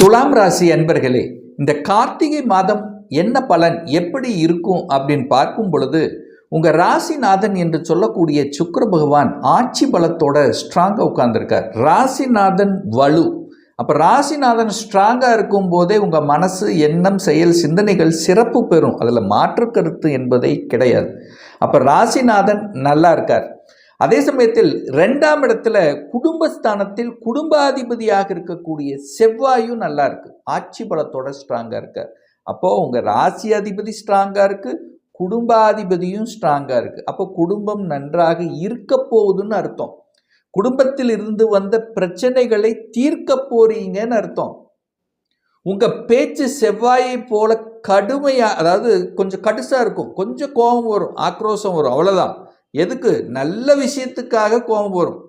துலாம் ராசி அன்பர்களே இந்த கார்த்திகை மாதம் என்ன பலன் எப்படி இருக்கும் அப்படின்னு பார்க்கும் பொழுது உங்கள் ராசிநாதன் என்று சொல்லக்கூடிய சுக்கர பகவான் ஆட்சி பலத்தோட ஸ்ட்ராங்காக உட்கார்ந்துருக்கார். ராசிநாதன் வலு. அப்போ ராசிநாதன் ஸ்ட்ராங்காக இருக்கும் போதே உங்கள் மனசு எண்ணம் செயல் சிந்தனைகள் சிறப்பு பெறும். அதில் மாற்று கருத்து என்பதே கிடையாது. அப்போ ராசிநாதன் நல்லா இருக்கார். அதே சமயத்தில் ரெண்டாம் இடத்துல குடும்பஸ்தானத்தில் குடும்பாதிபதியாக இருக்கக்கூடிய செவ்வாயும் நல்லா இருக்கு. ஆட்சி பலத்தோட ஸ்ட்ராங்காக இருக்க அப்போ உங்க ராசி அதிபதி ஸ்ட்ராங்கா இருக்கு குடும்பாதிபதியும் ஸ்ட்ராங்கா இருக்கு. அப்போ குடும்பம் நன்றாக இருக்க போகுதுன்னு அர்த்தம். குடும்பத்தில் இருந்து வந்த பிரச்சனைகளை தீர்க்க போறீங்கன்னு அர்த்தம். உங்க பேச்சு செவ்வாயை போல கடுமையா அதாவது கொஞ்சம் கடுசா இருக்கும். கொஞ்சம் கோபம் வரும் ஆக்ரோஷம் வரும். அவ்வளவுதான். எதுக்கு? நல்ல விஷயத்துக்காக கோபம் வரும்.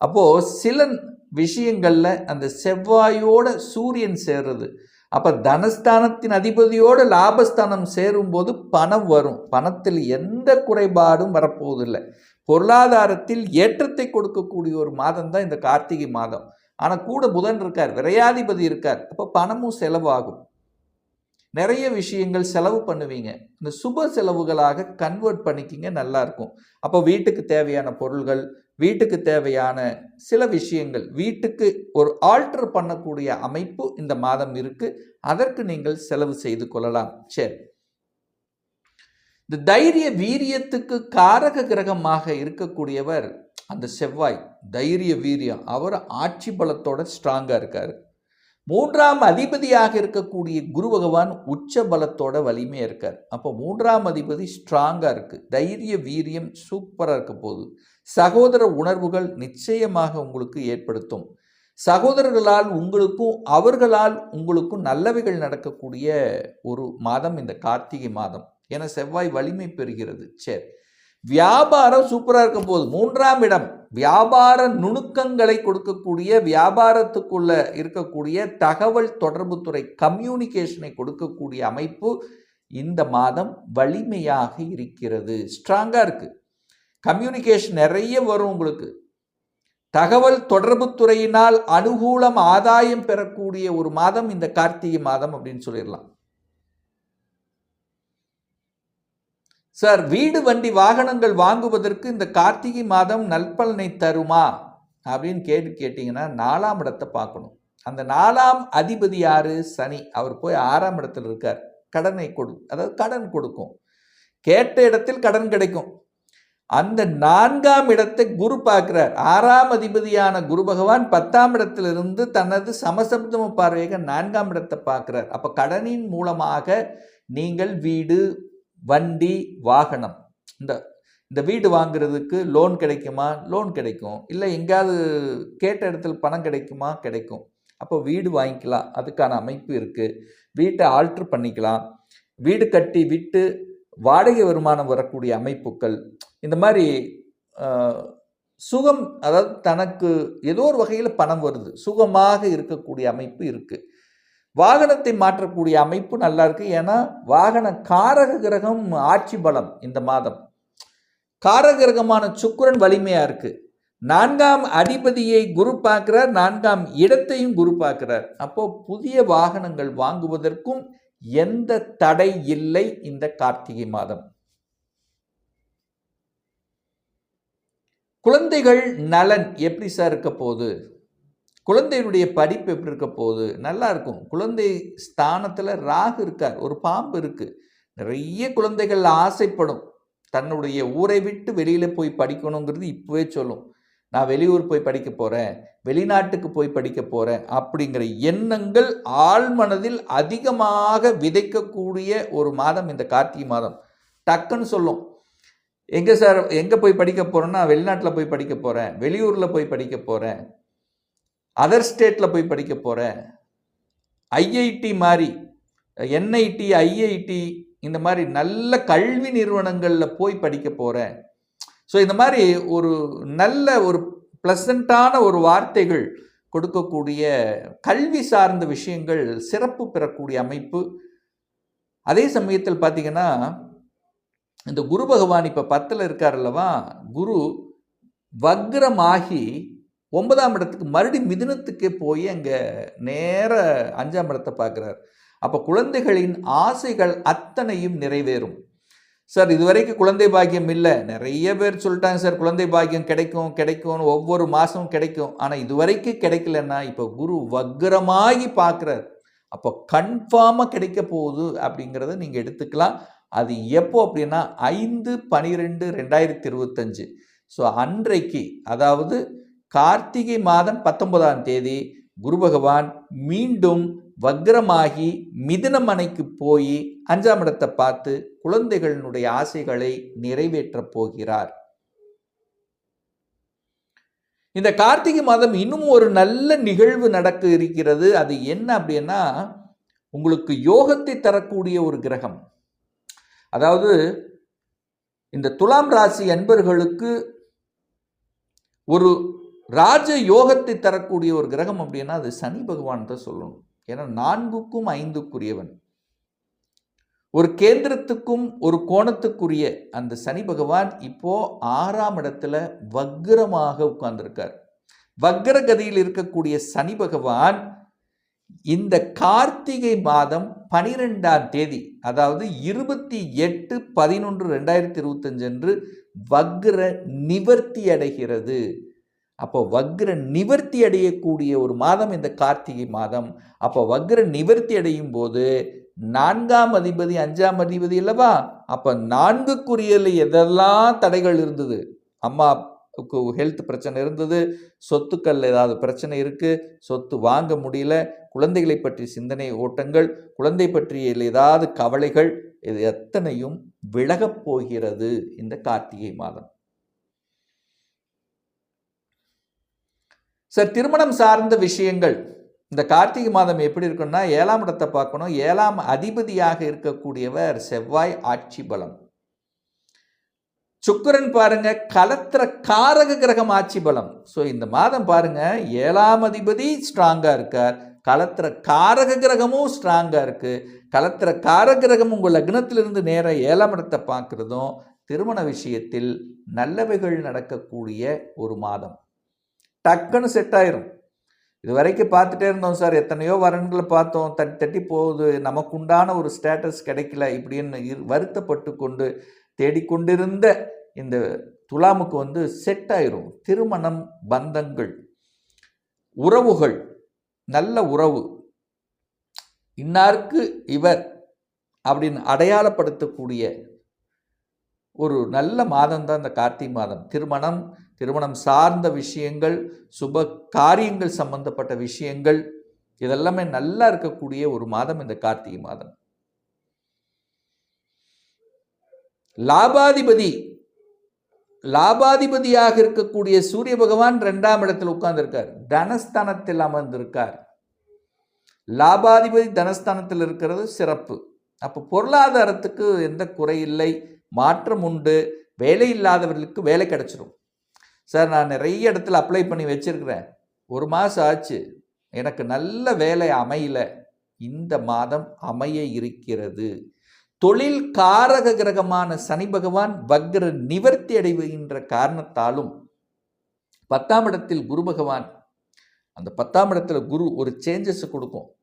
அப்போது சில விஷயங்களில் அந்த செவ்வாயோட சூரியன் சேர்றது. அப்போ தனஸ்தானத்தின் அதிபதியோட லாபஸ்தானம் சேரும்போது பணம் வரும். பணத்தில் எந்த குறைபாடும் வரப்போவதில்லை. பொருளாதாரத்தில் ஏற்றத்தை கொடுக்கக்கூடிய ஒரு மாதம் தான் இந்த கார்த்திகை மாதம். ஆனால் கூட புதன் இருக்கார் விரையாதிபதி இருக்கார். அப்போ பணமும் செலவாகும். நிறைய விஷயங்கள் செலவு பண்ணுவீங்க. இந்த சுப செலவுகளாக கன்வெர்ட் பண்ணிக்கிங்க நல்லாயிருக்கும் அப்போ வீட்டுக்கு தேவையான பொருள்கள் வீட்டுக்கு தேவையான சில விஷயங்கள் வீட்டுக்கு ஒரு ஆல்டர் பண்ணக்கூடிய அமைப்பு இந்த மாதம் இருக்குது அதற்கு நீங்கள் செலவு செய்து கொள்ளலாம். சரி. இந்த தைரிய வீரியத்துக்கு காரக கிரகமாக இருக்கக்கூடியவர் அந்த செவ்வாய் தைரிய வீரியம். அவர் ஆட்சி பலத்தோட ஸ்ட்ராங்காக இருக்கார். மூன்றாம் அதிபதியாக இருக்கக்கூடிய குரு பகவான் உச்ச பலத்தோட வலிமையாக இருக்கார். அப்போ மூன்றாம் அதிபதி ஸ்ட்ராங்காக இருக்குது தைரிய வீரியம் சூப்பராக இருக்க போகுது. சகோதர உணர்வுகள் நிச்சயமாக உங்களுக்கு ஏற்படுத்தும். சகோதரர்களால் உங்களுக்கும் அவர்களால் உங்களுக்கும் நல்லவைகள் நடக்கக்கூடிய ஒரு மாதம் இந்த கார்த்திகை மாதம். என செவ்வாய் வலிமை பெறுகிறது. சரி. வியாபாரம் சூப்பராக இருக்க போகுது. மூன்றாம் இடம். வியாபார நுணுக்கங்களை கொடுக்கக்கூடிய வியாபாரத்துக்குள்ள இருக்கக்கூடிய தகவல் தொடர்புத்துறை கம்யூனிகேஷனை கொடுக்கக்கூடிய அமைப்பு இந்த மாதம் வலிமையாக இருக்கிறது. ஸ்ட்ராங்காக இருக்குது கம்யூனிகேஷன் நிறைய வரும் உங்களுக்கு. தகவல் தொடர்புத்துறையினால் அனுகூலம் ஆதாயம் பெறக்கூடிய ஒரு மாதம் இந்த கார்த்திகை மாதம் அப்படின்னு சொல்லிடலாம். சார் வீடு வண்டி வாகனங்கள் வாங்குவதற்கு இந்த கார்த்திகை மாதம் நல்பலனை தருமா? அப்படின்னு கேட்டு கேட்டிங்கன்னா நாலாம் இடத்தை பார்க்கணும். அந்த நாலாம் அதிபதி யார்? சனி. அவர் போய் ஆறாம் இடத்துல இருக்கார். கடனை கொடு அதாவது கடன் கொடுக்கும். கேட்ட இடத்தில் கடன் கிடைக்கும். அந்த நான்காம் இடத்தை குரு பார்க்கிறார். ஆறாம் அதிபதியான குரு பகவான் பத்தாம் இடத்திலிருந்து தனது சமசப்தம பார்வையாக நான்காம் இடத்தை பார்க்கிறார். அப்போ கடனின் மூலமாக நீங்கள் வீடு வண்டி வாகனம். இந்த இந்த வீடு வாங்குறதுக்கு லோன் கிடைக்குமா? லோன் கிடைக்கும். இல்லை எங்கேயாவது கேட்ட இடத்துல பணம் கிடைக்குமா? கிடைக்கும். அப்போ வீடு வாங்கிக்கலாம். அதுக்கான அமைப்பு இருக்குது வீட்டை ஆல்ட்ரு பண்ணிக்கலாம். வீடு கட்டி விட்டு வாடகை வருமானம் வரக்கூடிய அமைப்புகள். இந்த மாதிரி சுகம் அதாவது தனக்கு ஏதோ ஒரு வகையில் பணம் வருது. சுகமாக இருக்கக்கூடிய அமைப்பு இருக்குது வாகனத்தை மாற்றக்கூடிய அமைப்பு நல்லா இருக்குது ஏன்னா வாகன காரக கிரகம் ஆட்சி பலம் இந்த மாதம். காரக கிரகமான சுக்கரன் வலிமையாக இருக்குது நான்காம் அதிபதியை குரு பார்க்கிறார். நான்காம் இடத்தையும் குரு பார்க்கிறார். அப்போ புதிய வாகனங்கள் வாங்குவதற்கும் எந்த தடை இல்லை இந்த கார்த்திகை மாதம். குழந்தைகள் நலன் எப்படி சார் இருக்க போகுது? குழந்தையினுடைய படிப்பு எப்படி இருக்க போகுது? நல்லா இருக்கும். குழந்தை ஸ்தானத்தில் ராகு இருக்கார். ஒரு பாம்பு இருக்குது நிறைய குழந்தைகள் ஆசைப்படும். தன்னுடைய ஊரை விட்டு வெளியில் போய் படிக்கணுங்கிறது இப்போவே சொல்லும். நான் வெளியூர் போய் படிக்க போகிறேன் வெளிநாட்டுக்கு போய் படிக்க போகிறேன் அப்படிங்கிற எண்ணங்கள் ஆழ்மனதில் அதிகமாக விதைக்கக்கூடிய ஒரு மாதம் இந்த கார்த்திகை மாதம். டக்குன்னு சொல்லும். எங்கே சார்? எங்கே போய் படிக்க போகிறேன்னா வெளிநாட்டில் போய் படிக்க போகிறேன் வெளியூரில் போய் படிக்க போகிறேன் அதர் ஸ்டேட்டில் போய் படிக்க போகிறேன் ஐஐடி மாதிரி என்ஐடி ஐஐடி இந்த மாதிரி நல்ல கல்வி நிறுவனங்களில் போய் படிக்க போகிறேன் ஸோ இந்த மாதிரி ஒரு நல்ல ஒரு ப்ளசண்ட்டான ஒரு வார்த்தைகள் கொடுக்கக்கூடிய கல்வி சார்ந்த விஷயங்கள் சிறப்பு பெறக்கூடிய அமைப்பு. அதே சமயத்தில் பார்த்தீங்கன்னா இந்த குரு பகவான் இப்போ பத்தில் இருக்கார் அல்லவா? குரு வக்ரமாகி ஒன்பதாம் இடத்துக்கு மறுபடி மிதுனத்துக்கே போய் அங்கே நேர அஞ்சாம் இடத்தை பார்க்குறார். அப்போ குழந்தைகளின் ஆசைகள் அத்தனையும் நிறைவேறும். சார் இதுவரைக்கும் குழந்தை பாக்கியம் இல்லை. நிறைய பேர் சொல்லிட்டாங்க சார் குழந்தை பாக்கியம் கிடைக்கும் கிடைக்கும்னு ஒவ்வொரு மாதமும் கிடைக்கும். ஆனால் இதுவரைக்கும் கிடைக்கலன்னா இப்போ குரு வக்ரமாகி பார்க்குறார். அப்போ கன்ஃபார்மாக கிடைக்க போகுது அப்படிங்கிறத நீங்கள் எடுத்துக்கலாம். அது எப்போ அப்படின்னா ஐந்து பனிரெண்டு ரெண்டாயிரத்தி இருபத்தஞ்சு. ஸோ அன்றைக்கு அதாவது கார்த்திகை மாதம் பத்தொன்பதாம் தேதி குரு பகவான் மீண்டும் வக்ரமாகி மிதுனமனைக்கு போய் அஞ்சாம் இடத்தை பார்த்து குழந்தைகளினுடைய ஆசைகளை நிறைவேற்றப் போகிறார். இந்த கார்த்திகை மாதம் இன்னும் ஒரு நல்ல நிகழ்வு நடக்க இருக்கிறது. அது என்ன அப்படின்னா உங்களுக்கு யோகத்தை தரக்கூடிய ஒரு கிரகம். அதாவது இந்த துலாம் ராசி அன்பர்களுக்கு ஒரு ராஜ யோகத்தை தரக்கூடிய ஒரு கிரகம் அப்படின்னா அது சனி பகவான் தான் சொல்லணும். ஏன்னா நான்குக்கும் ஐந்துக்குரியவன். ஒரு கேந்திரத்துக்கும் ஒரு கோணத்துக்குரிய அந்த சனி பகவான் இப்போ ஆறாம் இடத்துல வக்ரமாக உட்கார்ந்திருக்கார். வக்ரகதியில் இருக்கக்கூடிய சனி பகவான் இந்த கார்த்திகை மாதம் பனிரெண்டாம் தேதி அதாவது இருபத்தி எட்டு பதினொன்று ரெண்டாயிரத்தி இருபத்தஞ்சு அன்று வக்ர நிவர்த்தி அடைகிறது. அப்போ வக்ர நிவர்த்தி அடையக்கூடிய ஒரு மாதம் இந்த கார்த்திகை மாதம். அப்போ வக்ர நிவர்த்தி அடையும் போது நான்காம் அதிபதி அஞ்சாம் அதிபதி அல்லவா? அப்போ நான்குக்குரியல எதெல்லாம் தடைகள் இருந்தது? அம்மா ஹெல்த் பிரச்சனை இருந்தது சொத்துக்கள் ஏதாவது பிரச்சனை இருக்குது சொத்து வாங்க முடியல குழந்தைகளை பற்றி சிந்தனை ஓட்டங்கள் குழந்தை பற்றிய ஏதாவது கவலைகள் இது எத்தனையும் விலகப் போகிறது இந்த கார்த்திகை மாதம். சார் திருமணம் சார்ந்த விஷயங்கள். இந்த கார்த்திகை மாதம் எப்படி இருக்குன்னா ஏழாம் இடத்தை பார்க்கணும். ஏழாம் அதிபதியாக இருக்கக்கூடியவர் செவ்வாய் ஆட்சி பலம். சுக்கரன் பாருங்க கலத்திர காரக கிரகம் ஆட்சி பலம். ஸோ இந்த மாதம் பாருங்க ஏழாம் அதிபதி ஸ்ட்ராங்கா இருக்கார். கலத்திர காரக கிரகமும் ஸ்ட்ராங்கா இருக்கு. கலத்திர காரக கிரகம் உங்கள் லக்னத்திலிருந்து நேராக ஏழாம் இடத்தை பார்க்குறதும் திருமண விஷயத்தில் நல்லவைகள் நடக்கக்கூடிய ஒரு மாதம். டக்குன்னு செட் ஆயிரும். இது வரைக்கும் பார்த்துட்டே இருந்தோம் சார். எத்தனையோ வரன்களை பார்த்தோம். தட்டி தட்டி போகுது. நமக்கு உண்டான ஒரு ஸ்டேட்டஸ் கிடைக்கல இப்படின்னு இரு- வருத்தப்பட்டு கொண்டு தேடிக்கொண்டிருந்த இந்த துலாமுக்கு வந்து செட் ஆயிரும். திருமணம் பந்தங்கள் உறவுகள் நல்ல உறவு. இன்னாருக்கு இவர் அப்படின்னு அடையாளப்படுத்தக்கூடிய ஒரு நல்ல மாதம் தான் இந்த கார்த்திகை மாதம். திருமணம் திருமணம் சார்ந்த விஷயங்கள் சுப காரியங்கள் சம்பந்தப்பட்ட விஷயங்கள் இதெல்லாமே நல்லா இருக்கக்கூடிய ஒரு மாதம் இந்த கார்த்திகை மாதம். லாபாதிபதி லாபாதிபதியாக இருக்கக்கூடிய சூரிய பகவான் ரெண்டாம் இடத்தில் உட்கார்ந்துருக்கார். தனஸ்தானத்தில் அமர்ந்திருக்கார். லாபாதிபதி தனஸ்தானத்தில் இருக்கிறது சிறப்பு. அப்போ பொருளாதாரத்துக்கு எந்த குறையில்லை மாற்றம் உண்டு. வேலை இல்லாதவர்களுக்கு வேலை கிடச்சிரும். சார் நான் நிறைய இடத்துல அப்ளை பண்ணி வச்சுருக்கிறேன். ஒரு மாதம் ஆச்சு. எனக்கு நல்ல வேலை அமையல. இந்த மாதம் அமைய இருக்கிறது. தொழில் காரக கிரகமான சனி பகவான் வக்ர நிவர்த்தி அடைவுகின்ற காரணத்தாலும் பத்தாம் இடத்தில் குரு பகவான் அந்த பத்தாம் இடத்துல குரு ஒரு சேஞ்சஸ் கொடுக்கும்.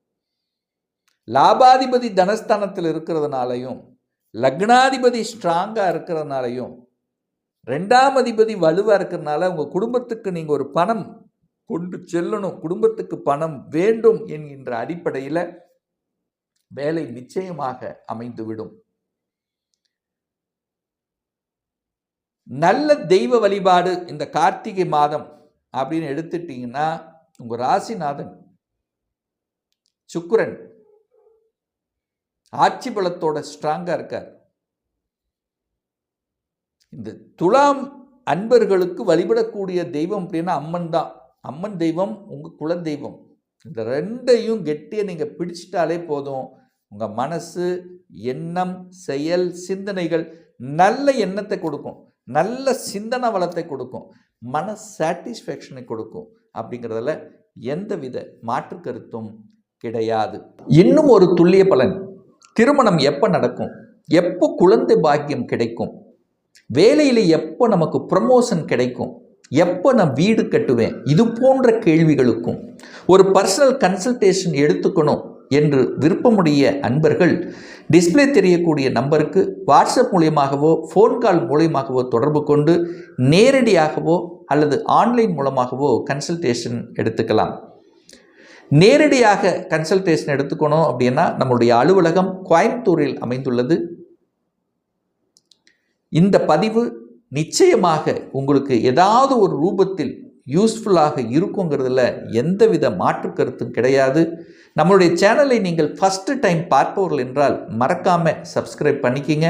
லாபாதிபதி தனஸ்தானத்தில் இருக்கிறதுனாலையும் லக்னாதிபதி ஸ்ட்ராங்காக இருக்கிறதுனாலையும் ரெண்டாம் அதிபதி வலுவாக இருக்கிறதுனால உங்கள் குடும்பத்துக்கு நீங்கள் ஒரு பணம் கொண்டு செல்லணும் குடும்பத்துக்கு பணம் வேண்டும் என்கின்ற அடிப்படையில் வேலை நிச்சயமாக அமைந்துவிடும். நல்ல தெய்வ வழிபாடு இந்த கார்த்திகை மாதம் அப்படின்னு எடுத்துட்டீங்கன்னா உங்கள் ராசிநாதன் சுக்கிரன் ஆட்சி பலத்தோட ஸ்ட்ராங்காக இருக்கார். இந்த துலாம் அன்பர்களுக்கு வழிபடக்கூடிய தெய்வம் அப்படின்னா அம்மன் தான். அம்மன் தெய்வம் உங்கள் குல தெய்வம் இந்த ரெண்டையும் கெட்டியாக நீங்கள் பிடிச்சிட்டாலே போதும். உங்கள் மனசு எண்ணம் செயல் சிந்தனைகள் நல்ல எண்ணத்தை கொடுக்கும். நல்ல சிந்தனை வளத்தை கொடுக்கும். மன சாட்டிஸ்ஃபேக்ஷனை கொடுக்கும். அப்படிங்கிறதுல எந்தவித மாற்று கருத்தும் கிடையாது. இன்னும் ஒரு துல்லிய பலன். திருமணம் எப்போ நடக்கும்? எப்போ குழந்தை பாக்கியம் கிடைக்கும்? வேலையில் எப்போ நமக்கு ப்ரமோஷன் கிடைக்கும்? எப்போ நான் வீடு கட்டுவேன்? இது போன்ற கேள்விகளுக்கும் ஒரு பர்சனல் கன்சல்டேஷன் எடுத்துக்கணும் என்று விருப்பமுடைய அன்பர்கள் டிஸ்ப்ளே தெரியக்கூடிய நம்பருக்கு வாட்ஸ்அப் மூலியமாகவோ ஃபோன் கால் மூலியமாகவோ தொடர்பு கொண்டு நேரடியாகவோ அல்லது ஆன்லைன் மூலமாகவோ கன்சல்டேஷன் எடுத்துக்கலாம். நேரடியாக கன்சல்டேஷன் எடுத்துக்கணும் அப்படின்னா நம்மளுடைய அலுவலகம் கோயம்புத்தூரில் அமைந்துள்ளது. இந்த பதிவு நிச்சயமாக உங்களுக்கு ஏதாவது ஒரு ரூபத்தில் யூஸ்ஃபுல்லாக இருக்குங்கிறதுல எந்தவித மாற்று கருத்தும் கிடையாது. நம்மளுடைய சேனலை நீங்கள் ஃபஸ்ட்டு டைம் பார்ப்பவர்கள் என்றால் மறக்காமல் சப்ஸ்கிரைப் பண்ணிக்கிங்க.